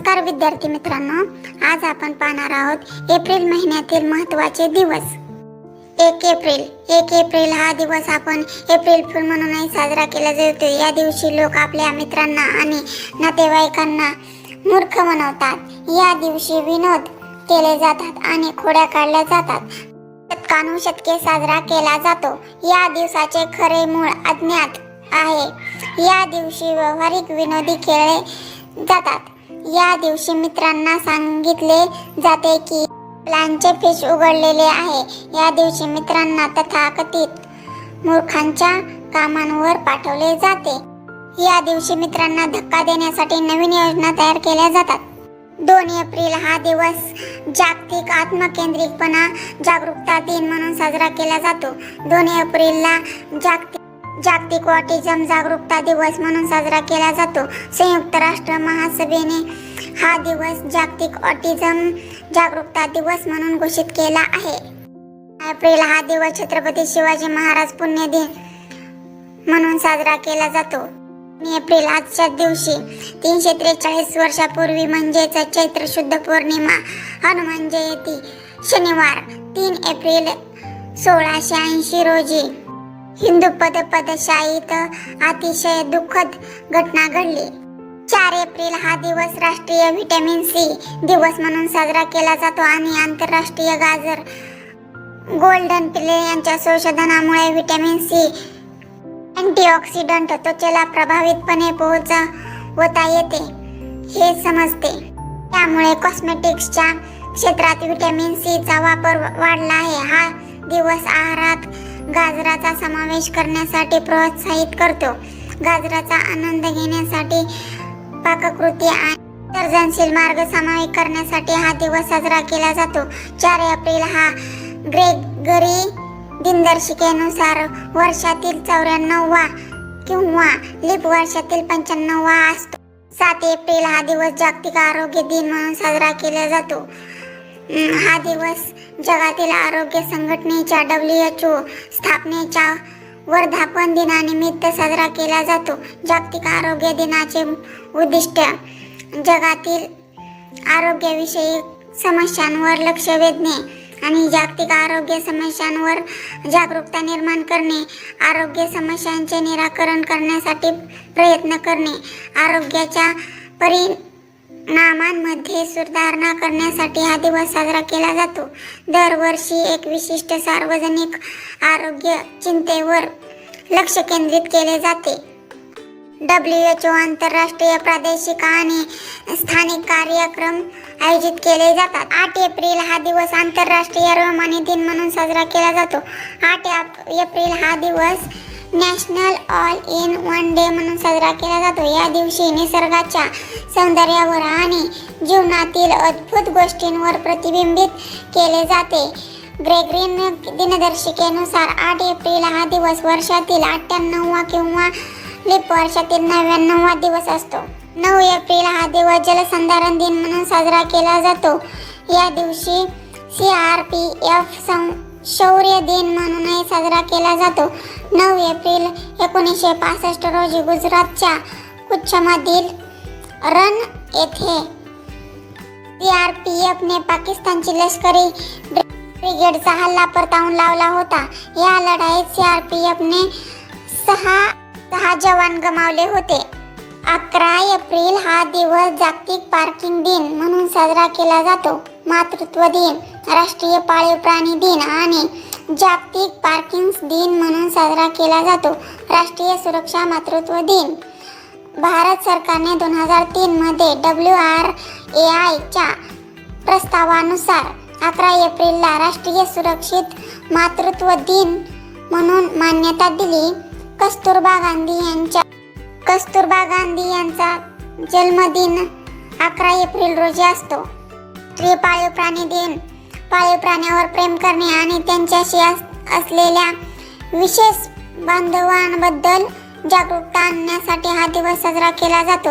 नमस्कार विद्यार्थी मित्रांनो आज आपण पाहणार आहोत एप्रिल महिन्यातील महत्त्वाचे दिवस. एक एप्रिल एक एप्रिल हा दिवस आपण एप्रिल फुल म्हणूनही साजरा केला जातो. या दिवशी लोक आपल्या मित्रांना आणि नातेवाईकांना मूर्ख बनवतात. या दिवशी विनोद केले जातात आणि खोड्या काढल्या जातात. शतकानु शतके साजरा केला जातो. या दिवसाचे खरे मूळ अज्ञात आहे. या दिवशी व्यावहारिक विनोदी खेळले जातात. या दिवशी मित्रांना सांगितले जाते की प्लॅनचे फिश उघडलेले आहे. या दिवशी मित्रांना तथाकथित मूर्खांच्या कामांवर पाठवले जाते. या दिवशी मित्रांना धक्का देण्यासाठी नवीन योजना तयार केल्या जातात. दोन एप्रिल हा दिवस जागतिक आत्मकेंद्रितपणा जागरूकता दिन म्हणून साजरा केला जातो. दोन एप्रिलला जागतिक जागतिक ऑटिझम जागरूकता दिवस म्हणून साजरा केला जातो. संयुक्त राष्ट्र महासभेने हा दिवस जागतिक ऑटिझम जागरूकता दिवस म्हणून घोषित केला आहे. एप्रिल हा दिवस छत्रपती शिवाजी महाराज पुण्यदिन म्हणून साजरा केला जातो. एप्रिल आजच्या दिवशी तीनशे त्रेचाळीस वर्षापूर्वी म्हणजेच चैत्र शुद्ध पौर्णिमा हनुमान जयंती शनिवार तीन एप्रिल सोळाशे ऐंशी रोजी हिंदू पद पदशाहीत अतिशय दुःखद घटना घडली. चार एप्रिल हा दिवस राष्ट्रीय व्हिटॅमिन सी दिवस म्हणून साजरा केला जातो आणि आंतरराष्ट्रीय गाजर गोल्डन पिले यांच्या संशोधनामुळे व्हिटॅमिन सी अँटीऑक्सिडंट त्वचेला प्रभावितपणे पोहोचवता येते हे समजते. त्यामुळे कॉस्मेटिक्सच्या क्षेत्रात व्हिटॅमिन सीचा वापर वाढला आहे. हा दिवस आहारात गाजराचा समावेश करण्यासाठी प्रोत्साहित करतो. गाजराचा आनंद घेण्यासाठी पाककृती आणि सर्जनशील मार्ग समावेश करण्यासाठी हा दिवस साजरा केला जातो. चार एप्रिल हा ग्रेगरी दिनदर्शिकेनुसार वर्षातील चौऱ्याण्णववा किंवा लिप वर्षातील पंच्याण्णववा असतो. सात एप्रिल हा दिवस जागतिक आरोग्य दिन म्हणून साजरा केला जातो. हा दिवस जगातील आरोग्य संघटनेच्या डब्ल्यू एच ओ स्थापनेच्या वर्धापन दिनानिमित्त साजरा केला जातो. जागतिक आरोग्य दिनाचे उद्दिष्ट जगातील आरोग्यविषयक समस्यांवर लक्ष वेधणे आणि जागतिक आरोग्य समस्यांवर जागरूकता निर्माण करणे आरोग्य समस्यांचे निराकरण करण्यासाठी प्रयत्न करणे आरोग्याच्या नामांमध्ये सुधारणा करण्यासाठी हा दिवस साजरा केला जातो. दरवर्षी एक विशिष्ट सार्वजनिक आरोग्य चिंतेवर लक्ष केंद्रित केले जाते. डब्ल्यू एच ओ आंतरराष्ट्रीय प्रादेशिक आणि स्थानिक कार्यक्रम आयोजित केले जातात. आठ एप्रिल हा दिवस आंतरराष्ट्रीय रोमानी दिन म्हणून साजरा केला जातो. आठ एप- एप्रिल हा दिवस national all in one day म्हणून साजरा केला जातो. या दिवशी निसर्गाच्या सौंदर्यावर आणि जीवनातील अद्भुत गोष्टींवर प्रतिबिंबित केले जाते. ग्रेग्रीन दिनदर्शिकेनुसार आठ एप्रिल हा दिवस वर्षातील अठ्ठ्याण्णववा किंवा लिप वर्षातील नव्याण्णववा दिवस असतो. नऊ एप्रिल हा दिवस जलसंधारण दिन म्हणून साजरा केला जातो. या दिवशी सी आर पी एफ सं शौर्य दिन म्हणूनही साजरा केला जातो. नऊ एप्रिल एकोणीसशे पासष्ट रोजी गुजरातच्या कुच्छमधील रन येथे सी आर पी एफने पाकिस्तानची लष्करी ब्रिगेडचा हल्ला परतावून लावला होता. या लढाईत सी आर पी एफने सहा सहा जवान गमावले होते. अकरा एप्रिल हा दिवस जागतिक पार्किंग दिन म्हणून साजरा केला जातो. मातृत्व दिन. राष्ट्रीय पाळीव प्राणी दिन आणि जागतिक पार्किंग्स दिन म्हणून साजरा केला जातो. राष्ट्रीय सुरक्षा मातृत्व दिन. भारत सरकारने दोन हजार तीनमध्ये डब्ल्यू आर ए आयच्या प्रस्तावानुसार अकरा एप्रिलला राष्ट्रीय सुरक्षित मातृत्व दिन म्हणून मान्यता दिली. कस्तुरबा गांधी यांच्या कस्तुरबा गांधी यांचा जन्मदिन अकरा एप्रिल रोजी असतो. राष्ट्रीय पाळीव प्राणी दिन. पाळीव प्राण्यावर प्रेम करणे आणि त्यांच्याशी असलेल्या विशेष बांधवांबद्दल जागरूकता आणण्यासाठी हा दिवस साजरा केला जातो.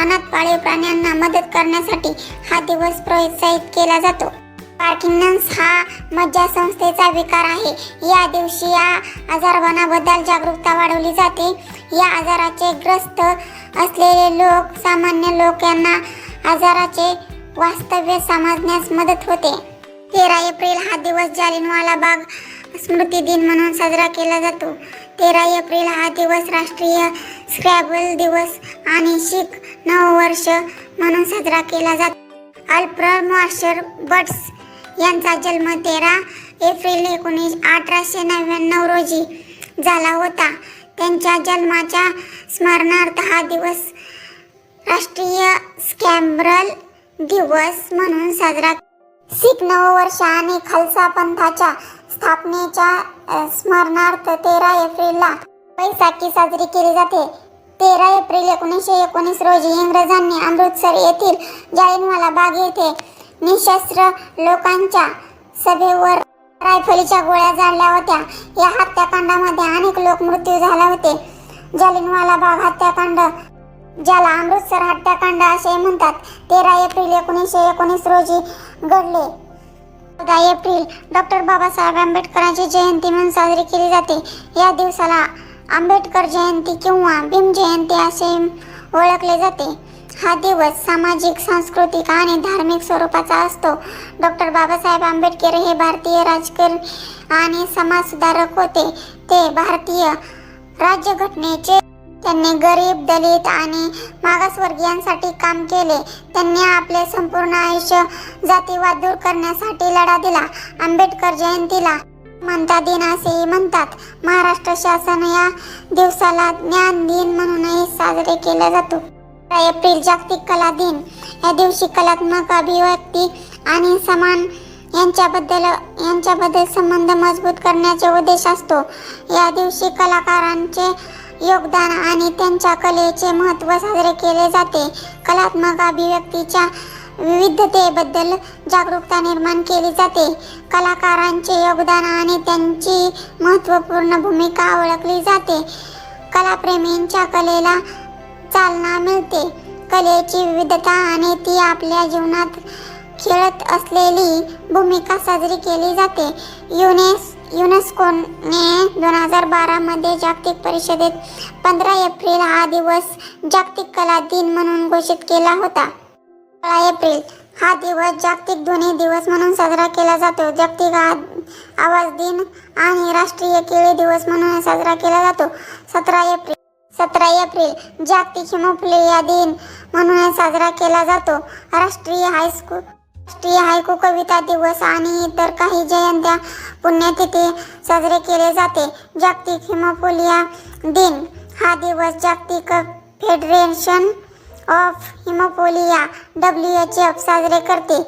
अनाथ पाळीव प्राण्यांना मदत करण्यासाठी हा दिवस प्रोत्साहित केला जातो. पार्किन्सन्स हा मज्जा संस्थेचा विकार आहे. या दिवशी या आजारपणाबद्दल जागरूकता वाढवली जाते. या आजाराचे ग्रस्त असलेले लोक सामान्य लोक यांना आजाराचे वास्तव्य समजण्यास मदत होते. तेरा एप्रिल हा दिवस जालिनवाला बाग स्मृती दिन म्हणून साजरा केला जातो. तेरा एप्रिल हा दिवस राष्ट्रीय स्क्रॅबल दिवस आणि शीख नववर्ष म्हणून साजरा केला जातो. अल्फ्रेड मार्शर बट्स यांचा जन्म तेरा एप्रिल एकोणीस अठराशे नव्याण्णव रोजी झाला होता. त्यांच्या जन्माच्या स्मरणार्थ हा दिवस राष्ट्रीय स्कॅम्ब्रल दिवस म्हणून साजरा शीख नववर्ष आणि खालसा पंथाच्या स्थापनेच्या स्मरणार्थ तेरा एप्रिलला बैसाखी साजरी केली जाते. तेरा एप्रिल एकोणीसशे एकोणीस रोजी इंग्रजांनी अमृतसर येथील जालिनवाला बाग येथे निशस्त्र लोकांच्या सभेवर रायफलीच्या गोळ्या झाडल्या होत्या. या हत्याकांडामध्ये अनेक लोक मृत्यू झाला होते. जालिनवाला बाग हत्याकांड ज्याला अमृतसर हत्याकांड असे म्हणतात तेरा एप्रिल एकोणीसशे एकोणीस रोजी घडले. चौदा एप्रिल डॉक्टर बाबासाहेब आंबेडकरांची जयंती म्हणून साजरी केली जाते. या दिवसाला आंबेडकर जयंती किंवा भीम जयंती असे ओळखले जाते. हा दिवस सामाजिक सांस्कृतिक आणि धार्मिक स्वरूपाचा असतो. डॉक्टर बाबासाहेब आंबेडकर हे भारतीय राजकारण आणि समाजसुधारक होते. ते भारतीय राज्यघटनेचे त्यांनी गरीब दलित आणि मागासवर्गीयांसाठी काम केले. त्यांनी आपले संपूर्ण आयुष्य जातीवाद दूर करण्यासाठी लढा दिला. आंबेडकर जयंतीला म्हणता दिन असेही म्हणतात. महाराष्ट्र शासन या दिवसाला ज्ञान दिन म्हणूनही साजरे केला जातो. एप्रिल जागतिक कला दिन. या दिवशी कलात्मक अभिव्यक्ती आणि समान यांच्याबद्दल यांच्याबद्दल संबंध मजबूत करण्याचा उद्देश असतो. या दिवशी कलाकारांचे योगदान आणि त्यांच्या कलेचे महत्त्व साजरे केले जाते. कलात्मक अभिव्यक्तीच्या विविधतेबद्दल जागरूकता निर्माण केली जाते. कलाकारांचे योगदान आणि त्यांची महत्त्वपूर्ण भूमिका ओळखली जाते. कलाप्रेमींच्या कलेला चालना मिळते. कलेची विविधता आणि ती आपल्या जीवनात खेळत असलेली भूमिका साजरी केली जाते. युनेस युनेस्कोने दोन हजार बारामध्ये जागतिक परिषदेत पंधरा एप्रिल हा दिवस जागतिक कला दिन म्हणून घोषित केला होता. सोळा एप्रिल हा दिवस जागतिक ध्वनी दिवस म्हणून साजरा केला जातो. जागतिक आ- आवाज दिन आणि राष्ट्रीय केळी दिवस म्हणून साजरा केला जातो. सतरा एप्रिल सतरा एप्रिल जागतिक हिमोफिलिया दिन म्हणून साजरा केला जातो. राष्ट्रीय हायस्कूल राष्ट्रीय हायकू कविता दिवस आणि इतर काही जयंत्या पुण्यतिथी साजरे केले जाते. जागतिक हिमोफोलिया दिन हा दिवस जागतिक federation of haemophilia W H F साजरे करते.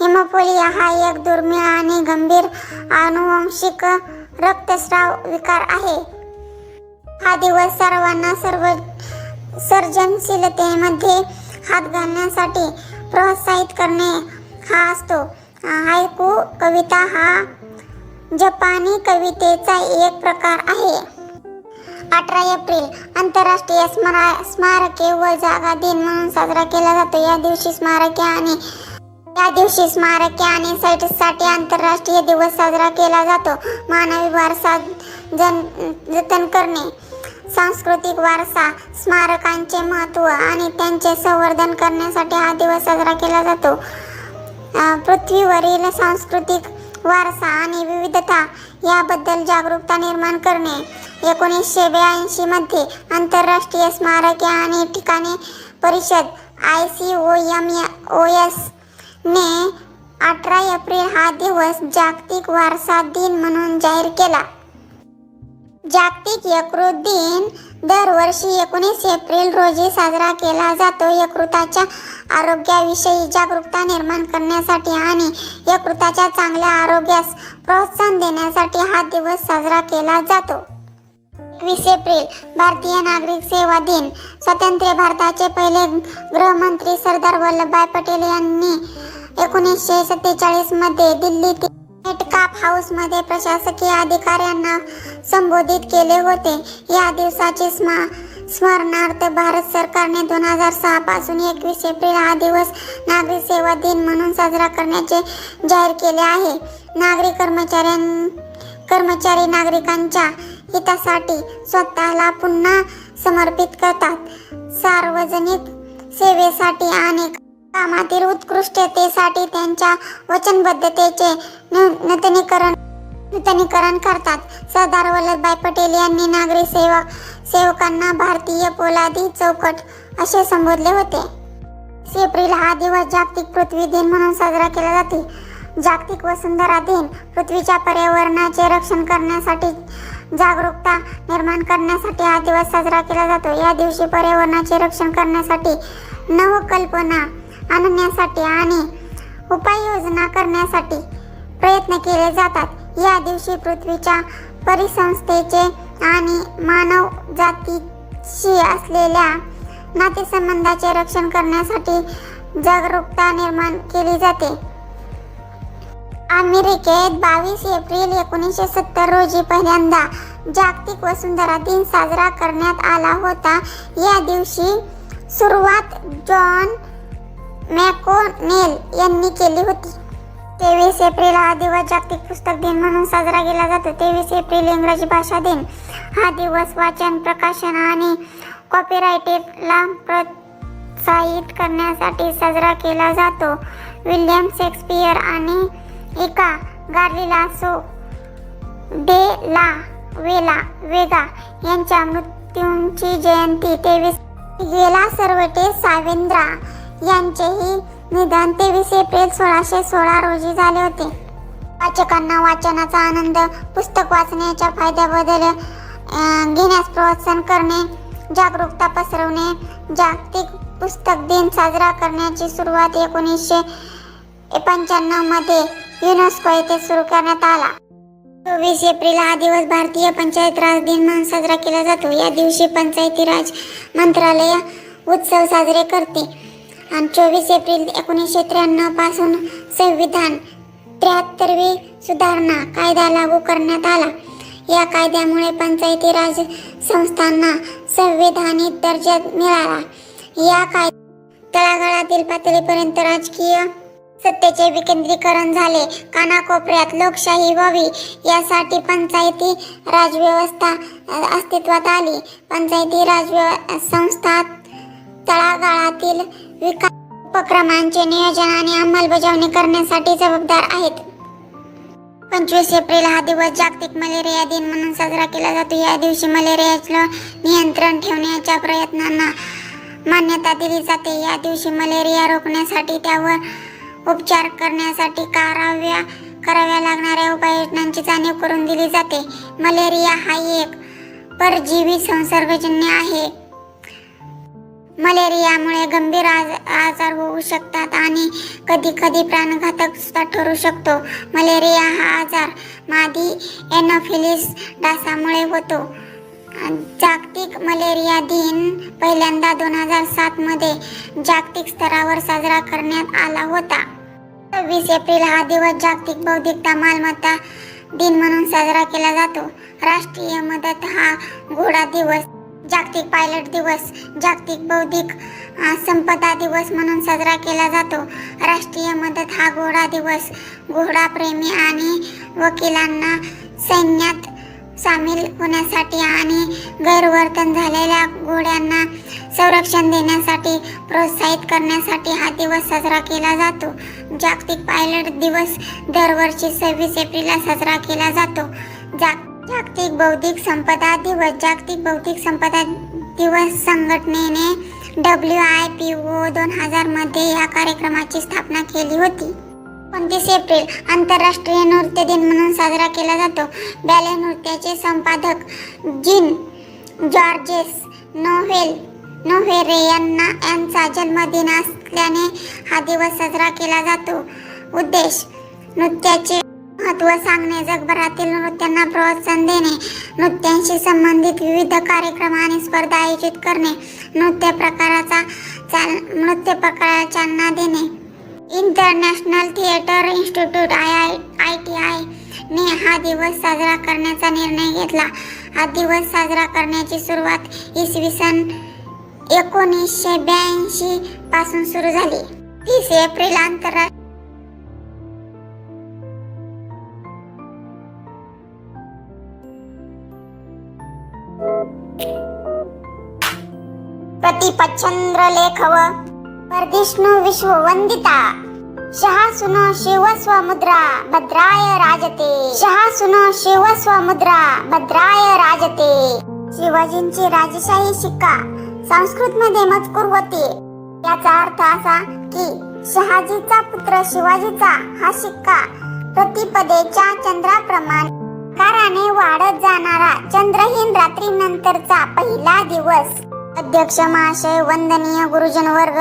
हिमोफोलिया हा एक दुर्मिळ आणि गंभीर आनुवंशिक रक्तस्राव विकार आहे. हा दिवस सर्वांना सर्व सर्जनशीलतेमध्ये हात घालण्यासाठी प्रोत्साहित करणे हा असतो. हायकू कविता हा जपानी कवितेचा एक प्रकार आहे. अठरा एप्रिल आंतरराष्ट्रीय स्मरा स्मारके व जागा दिन म्हणून साजरा केला जातो. या दिवशी स्मारके आणि या दिवशी स्मारके आणि साईटसाठी आंतरराष्ट्रीय दिवस साजरा केला जातो. मानवी वारसा जन जतन करणे सांस्कृतिक वारसा स्मारकांचे महत्त्व आणि त्यांचे संवर्धन करण्यासाठी हा दिवस साजरा केला जातो. पृथ्वीवरील सांस्कृतिक वारसा आणि विविधता याबद्दल जागरूकता निर्माण करणे. एकोणीसशे ब्याऐंशी मध्ये आंतरराष्ट्रीय स्मारके आणि ठिकाणे परिषद I C O M O S ने अठरा एप्रिल हा दिवस जागतिक वारसा दिन म्हणून जाहीर केला. जागतिक यकृत दिन दरवर्षी एकोणीस एप्रिल रोजी साजरा केला जातो. यकृताच्या आरोग्याविषयी जागरूकता निर्माण करण्यासाठी आणि यकृताच्या चांगल्या आरोग्यास प्रोत्साहन देण्यासाठी हा दिवस साजरा केला जातो. एकवीस एप्रिल भारतीय नागरिक सेवा दिन. स्वतंत्र भारताचे पहिले गृहमंत्री सरदार वल्लभभाई पटेल यांनी एकोणीसशे सत्तेचाळीसमध्ये दिल्लीतील नेटकाप हाऊसमध्ये प्रशासकीय अधिकाऱ्यांना संबोधित केले होते. या दिवसाचे स्मा स्मरणार्थ भारत सरकारने दोन हजार सहा पासून एकवीस एप्रिल हा दिवस नागरी सेवा दिन म्हणून साजरा करण्याचे जाहीर केले आहे. नागरी कर्मचाऱ्यां कर्मचारी नागरिकांच्या हितासाठी स्वतःला पुन्हा समर्पित करतात. सार्वजनिक सेवेसाठी अनेक कामातील उत्कृष्टतेसाठी त्यांच्या वचनबद्धतेचे नूतनीकरण नूतनीकरण करतात. सरदार वल्लभभाई पटेल यांनी नागरी सेवक सेवकांना भारतीय पोलादी चौकट असे संबोधले होते. एप्रिल हा दिवस जागतिक पृथ्वी दिन म्हणून साजरा केला जाते. जागतिक वसुंधरा दिन पृथ्वीच्या पर्यावरणाचे रक्षण करण्यासाठी जागरूकता निर्माण करण्यासाठी हा दिवस साजरा केला जातो. या दिवशी पर्यावरणाचे रक्षण करण्यासाठी नवकल्पना आणण्यासाठी आणि उपाययोजना करण्यासाठी प्रयत्न केले जातात. या दिवशी पृथ्वीच्या परिसंस्थेचे आणि मानव जातीशी असलेल्या नातेसंबंधाचे रक्षण करण्यासाठी जागरूकता निर्माण केली जाते. अमेरिकेत बावीस एप्रिल एकोणीसशे सत्तर रोजी पहिल्यांदा जागतिक वसुंधरा दिन साजरा करण्यात आला होता. या दिवशी सुरुवात जॉन मॅकोनेल यांनी केली होती. तेवीस एप्रिल हा दिवस जागतिक पुस्तक दिन म्हणून साजरा केला जातो. तेवीस एप्रिल इंग्रजी भाषा दिन. हा दिवस वाचन प्रकाशन आणि कॉपीरायटेडला प्रोत्साहित करण्यासाठी साजरा केला जातो. विल्यम शेक्सपियर आणि एका गार्लिलासो डे ला वेला वेगा यांच्या मृत्यूंची जयंती तेवीस गेला सर्वटे सावेंद्रा यांचेही निधन तेवीस एप्रिल सोळाशे सोळा रोजी झाले होते. वाचकांना वाचनाचा आनंद पुस्तक वाचण्याच्या फायद्याबद्दल घेण्यास प्रोत्साहन करणे जागरूकता पसरवणे जागतिक पुस्तक दिन साजरा करण्याची सुरुवात एकोणीसशे पंच्याण्णवमध्ये युनेस्को येथे सुरू करण्यात आला. चोवीस एप्रिल हा दिवस भारतीय पंचायत राज दिन म्हणून साजरा केला जातो. या दिवशी पंचायती राज मंत्रालय उत्सव साजरे करते. आणि चोवीस एप्रिल एकोणीसशे त्र्याण्णवपासून संविधान त्र्याहत्तरवी सुधारणा कायदा लागू करण्यात आला. या कायद्यामुळे पंचायती राज संस्थांना संविधानिक दर्जा मिळाला. या कायद्या तळागाळातील पातळीपर्यंत राजकीय सत्तेचे विकेंद्रीकरण झाले. कानाकोपऱ्यात लोकशाही व्हावी यासाठी पंचायती राजव्यवस्था अस्तित्वात आली. पंचायती राज संस्था तळागाळातील विकास उपक्रमांचे नियोजन आणि अंमलबजावणी करण्यासाठी जबाबदार आहेत. पंचवीस एप्रिल हा दिवस जागतिक मलेरिया दिन म्हणून साजरा केला जातो. या दिवशी मलेरियाचं नियंत्रण ठेवण्याच्या प्रयत्नांना मान्यता दिली जाते. या दिवशी मलेरिया रोखण्यासाठी त्यावर उपचार करण्यासाठी कराव्या कराव्या लागणाऱ्या उपाययोजनांची जाणीव करून दिली जाते. मलेरिया हा एक परजीवी संसर्गजन्य आहे. मलेरियामुळे गंभीर आज आजार होऊ शकतात आणि कधी कधी प्राणघातक सुद्धा ठरू शकतो. मलेरिया हा आजार मादी एनोफिलिस डासामुळे होतो. जागतिक मलेरिया दिन पहिल्यांदा दोन हजार सातमध्ये जागतिक स्तरावर साजरा करण्यात आला होता. सव्वीस एप्रिल हा दिवस जागतिक बौद्धिकता मालमत्ता दिन म्हणून साजरा केला जातो. राष्ट्रीय मदत हा घोडा दिवस जागतिक पायलट दिवस जागतिक बौद्धिक संपदा दिवस म्हणून साजरा केला जातो. राष्ट्रीय मदत हा घोडा दिवस. घोडा प्रेमी आणि वकिलांना सैन्यात सामील होण्यासाठी आणि गैरवर्तन झालेल्या घोड्यांना संरक्षण देण्यासाठी प्रोत्साहित करण्यासाठी हा दिवस साजरा केला जातो. जागतिक पायलट दिवस दरवर्षी सव्वीस एप्रिलला साजरा केला जातो. जाग जागतिक बौद्धिक संपदा दिवस जागतिक बौद्धिक संपदा दिवस संघटनेने डब्ल्यू आय पी ओ दोन हजारमध्ये या कार्यक्रमाची स्थापना केली होती. पंचवीस एप्रिल आंतरराष्ट्रीय नृत्य दिन म्हणून साजरा केला जातो. बॅले नृत्याचे संपादक जिन जॉर्जेस नोव्हेल नोव्हेरे यांना यांचा जन्मदिन असल्याने हा दिवस साजरा केला जातो. उद्देश नृत्याचे महत्त्व सांगणे जगभरातील नृत्यांना प्रोत्साहन देणे नृत्यांशी संबंधित विविध कार्यक्रम आणि स्पर्धा आयोजित करणे नृत्य प्रकाराचा चाल नृत्य प्रकाराला चालना देणे. International theatre institute I I I T I ने हा दिवस साजरा करण्याचा निर्णय घेतला. हा दिवस साजरा करण्याची सुरुवात इसवी सन एकोणीसशे ब्याऐंशी पासून सुरू झाली. तीस एप्रिल आंतरराष्ट्रीय प्रतिपच्छंद्र लेख व परदिष्णु विश्ववंदिता शहासुनो शिवस्वमुद्रा भद्राय राजते। शहासुनो शिवस्वमुद्रा भद्राय राजते। शिवाजींची राजशाही शिक्का संस्कृत मध्ये मजकूर होते. याचा अर्थ असा की शहाजीचा पुत्र शिवाजीचा हा शिक्का प्रतिपदेच्या चंद्राप्रमाणे आकाराने वाढत जाणारा चंद्रहीन रात्रीनंतरचा पहिला दिवस. अध्यक्ष महाशय वंदनीय गुरुजन वर्ग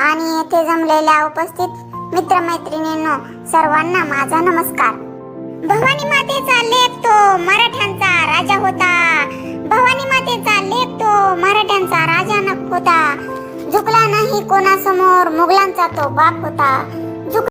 आणि येथे जमलेल्या उपस्थित मित्रमैत्रिणींनो सर्वांना माझा नमस्कार. भवानी मातेचा लेख तो मराठ्यांचा राजा होता. भवानी मातेचा लेख तो मराठ्यांचा राजा न होता. झुकला नाही कोणासमोर मुघलांचा तो बाप होता.